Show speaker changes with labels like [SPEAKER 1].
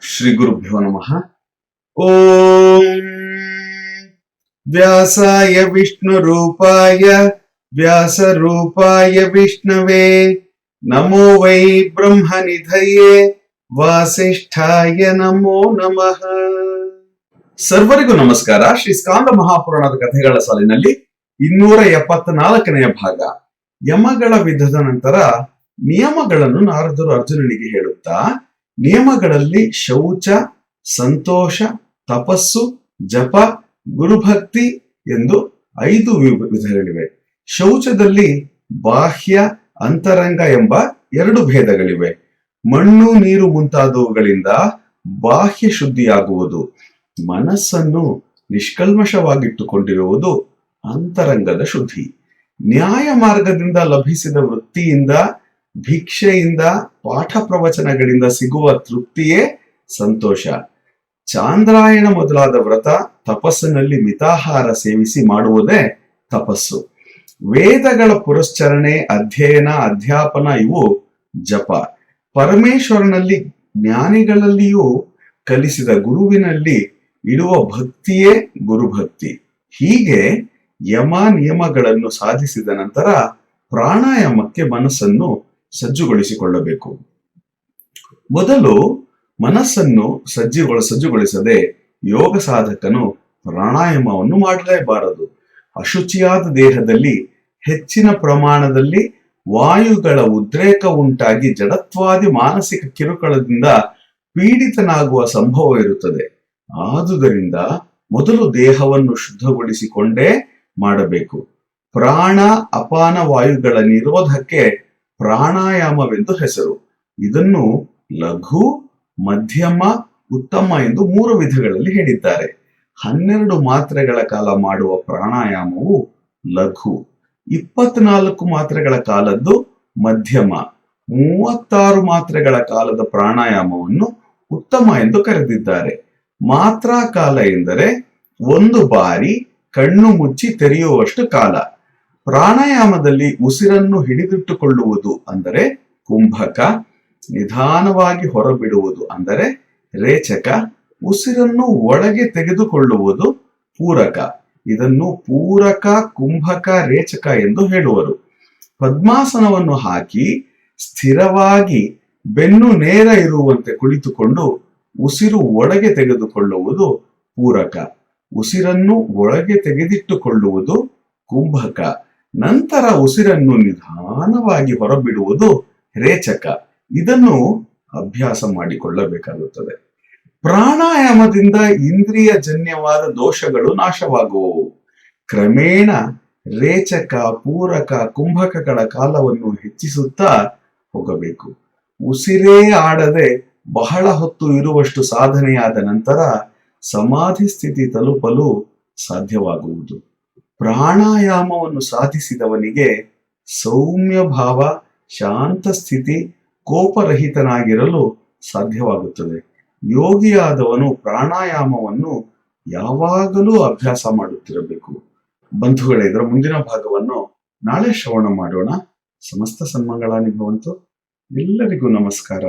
[SPEAKER 1] ಶ್ರೀ ಗುರುಭ್ಯೋ ನಮಃ. ಓಂ ವ್ಯಾಸಾಯ ವಿಷ್ಣು ರೂಪಾಯ ವ್ಯಾಸ ರೂಪಾಯ ವಿಷ್ಣವೇ. ನಮೋ ವೈ ಬ್ರಹ್ಮ ನಿಧಯೇ ವಾಸಿಷ್ಠಾಯ ನಮೋ ನಮಃ. ಸರ್ವರಿಗೂ ನಮಸ್ಕಾರ. ಶ್ರೀ ಸ್ಕಾಂದ ಮಹಾಪುರಾಣದ ಕಥೆಗಳ ಸಾಲಿನಲ್ಲಿ ಇನ್ನೂರ ಎಪ್ಪತ್ನಾಲ್ಕನೆಯ ಭಾಗ. ಯಮಗಳ ವಿಧದ ನಂತರ ನಿಯಮಗಳನ್ನು ನಾರದರು ಅರ್ಜುನನಿಗೆ ಹೇಳುತ್ತಾ ನಿಯಮಗಳಲ್ಲಿ ಶೌಚ, ಸಂತೋಷ, ತಪಸ್ಸು, ಜಪ ಗುರುಭಕ್ತಿ ಎಂದು ಐದು ವಿಧಗಳಿವೆ. ಶೌಚದಲ್ಲಿ ಬಾಹ್ಯ, ಅಂತರಂಗ ಎಂಬ ಎರಡು ಭೇದಗಳಿವೆ. ಮಣ್ಣು, ನೀರು ಮುಂತಾದವುಗಳಿಂದ ಬಾಹ್ಯ ಶುದ್ಧಿಯಾಗುವುದು. ಮನಸ್ಸನ್ನು ನಿಷ್ಕಲ್ಮಶವಾಗಿಟ್ಟುಕೊಂಡಿರುವುದು ಅಂತರಂಗದ ಶುದ್ಧಿ. ನ್ಯಾಯ ಮಾರ್ಗದಿಂದ ಲಭಿಸಿದ ವೃತ್ತಿಯಿಂದ ಭಿಕ್ಷೆಯಿಂದ ಪಾಠ ಪ್ರವಚನಗಳಿಂದ ಸಿಗುವ ತೃಪ್ತಿಯೇ ಸಂತೋಷ. ಚಾಂದ್ರಾಯಣ ಮೊದಲಾದ ವ್ರತ ತಪಸ್ಸಿನಲ್ಲಿ ಮಿತಾಹಾರ ಸೇವಿಸಿ ಮಾಡುವುದೇ ತಪಸ್ಸು. ವೇದಗಳ ಪುರಶ್ಚರಣೆ, ಅಧ್ಯಯನ, ಅಧ್ಯಾಪನ ಇವು ಜಪ. ಪರಮೇಶ್ವರನಲ್ಲಿ ಜ್ಞಾನಿಗಳಲ್ಲಿಯೂ ಕಲಿಸಿದ ಗುರುವಿನಲ್ಲಿ ಇಡುವ ಭಕ್ತಿಯೇ ಗುರುಭಕ್ತಿ. ಹೀಗೆ ಯಮ ನಿಯಮಗಳನ್ನು ಸಾಧಿಸಿದ ನಂತರ ಪ್ರಾಣಾಯಾಮಕ್ಕೆ ಮನಸ್ಸನ್ನು ಸಜ್ಜುಗೊಳಿಸಿಕೊಳ್ಳಬೇಕು. ಮೊದಲು ಮನಸ್ಸನ್ನು ಸಜ್ಜುಗೊಳ, ಸಜ್ಜುಗೊಳಿಸದೆ ಯೋಗ ಸಾಧಕನು ಪ್ರಾಣಾಯಾಮವನ್ನು ಮಾಡಲೇಬಾರದು. ಅಶುಚಿಯಾದ ದೇಹದಲ್ಲಿ ಹೆಚ್ಚಿನ ಪ್ರಮಾಣದಲ್ಲಿ ವಾಯುಗಳ ಉದ್ರೇಕ ಉಂಟಾಗಿ ಜಡತ್ವಾದಿ ಮಾನಸಿಕ ಕಿರುಕುಳದಿಂದ ಪೀಡಿತನಾಗುವ ಸಂಭವ ಇರುತ್ತದೆ. ಆದುದರಿಂದ ಮೊದಲು ದೇಹವನ್ನು ಶುದ್ಧಗೊಳಿಸಿಕೊಂಡೇ ಮಾಡಬೇಕು. ಪ್ರಾಣ ಅಪಾನ ವಾಯುಗಳ ನಿರೋಧಕ್ಕೆ ಪ್ರಾಣಾಯಾಮವೆಂದು ಹೆಸರು. ಇದನ್ನು ಲಘು, ಮಧ್ಯಮ, ಉತ್ತಮ ಎಂದು ಮೂರು ವಿಧಗಳಲ್ಲಿ ಹೇಳಿದ್ದಾರೆ. ಹನ್ನೆರಡು ಮಾತ್ರೆಗಳ ಕಾಲ ಮಾಡುವ ಪ್ರಾಣಾಯಾಮವು ಲಘು, ಇಪ್ಪತ್ನಾಲ್ಕು ಮಾತ್ರೆಗಳ ಕಾಲದ್ದು ಮಧ್ಯಮ, ಮೂವತ್ತಾರು ಮಾತ್ರೆಗಳ ಕಾಲದ ಪ್ರಾಣಾಯಾಮವನ್ನು ಉತ್ತಮ ಎಂದು ಕರೆದಿದ್ದಾರೆ. ಮಾತ್ರಾ ಕಾಲ ಎಂದರೆ ಒಂದು ಬಾರಿ ಕಣ್ಣು ಮುಚ್ಚಿ ತೆರೆಯುವಷ್ಟು ಕಾಲ. ಪ್ರಾಣಾಯಾಮದಲ್ಲಿ ಉಸಿರನ್ನು ಹಿಡಿದಿಟ್ಟುಕೊಳ್ಳುವುದು ಅಂದರೆ ಕುಂಭಕ, ನಿಧಾನವಾಗಿ ಹೊರಬಿಡುವುದು ಅಂದರೆ ರೇಚಕ, ಉಸಿರನ್ನು ಒಳಗೆ ತೆಗೆದುಕೊಳ್ಳುವುದು ಪೂರಕ. ಇದನ್ನು ಪೂರಕ, ಕುಂಭಕ, ರೇಚಕ ಎಂದು ಹೇಳುವರು. ಪದ್ಮಾಸನವನ್ನು ಹಾಕಿ ಸ್ಥಿರವಾಗಿ ಬೆನ್ನು ನೇರ ಇರುವಂತೆ ಕುಳಿತುಕೊಂಡು ಉಸಿರು ಒಳಗೆ ತೆಗೆದುಕೊಳ್ಳುವುದು ಪೂರಕ. ಉಸಿರನ್ನು ಒಳಗೆ ತೆಗೆದಿಟ್ಟುಕೊಳ್ಳುವುದು ಕುಂಭಕ. ನಂತರ ಉಸಿರನ್ನು ನಿಧಾನವಾಗಿ ಹೊರಬಿಡುವುದು ರೇಚಕ. ಇದನ್ನು ಅಭ್ಯಾಸ ಮಾಡಿಕೊಳ್ಳಬೇಕಾಗುತ್ತದೆ. ಪ್ರಾಣಾಯಾಮದಿಂದ ಇಂದ್ರಿಯ ಜನ್ಯವಾದ ದೋಷಗಳು ನಾಶವಾಗುವು ಕ್ರಮೇಣ ರೇಚಕ, ಪೂರಕ, ಕುಂಭಕಗಳ ಕಾಲವನ್ನು ಹೆಚ್ಚಿಸುತ್ತಾ ಹೋಗಬೇಕು. ಉಸಿರೇ ಆಡದೆ ಬಹಳ ಹೊತ್ತು ಇರುವಷ್ಟು ಸಾಧನೆಯಾದ ನಂತರ ಸಮಾಧಿ ಸ್ಥಿತಿ ತಲುಪಲು ಸಾಧ್ಯವಾಗುವುದು. ಪ್ರಾಣಾಯಾಮವನ್ನು ಸಾಧಿಸಿದವನಿಗೆ ಸೌಮ್ಯ ಭಾವ, ಶಾಂತ ಸ್ಥಿತಿ, ಕೋಪರಹಿತನಾಗಿರಲು ಸಾಧ್ಯವಾಗುತ್ತದೆ. ಯೋಗಿಯಾದವನು ಪ್ರಾಣಾಯಾಮವನ್ನು ಯಾವಾಗಲೂ ಅಭ್ಯಾಸ ಮಾಡುತ್ತಿರಬೇಕು. ಬಂಧುಗಳೇ, ಇದರ ಮುಂದಿನ ಭಾಗವನ್ನು ನಾಳೆ ಶ್ರವಣ ಮಾಡೋಣ. ಸಮಸ್ತ ಸನ್ಮಂಗಳಾನಿ ಭವಂತು ಎಲ್ಲರಿಗೂ ನಮಸ್ಕಾರ.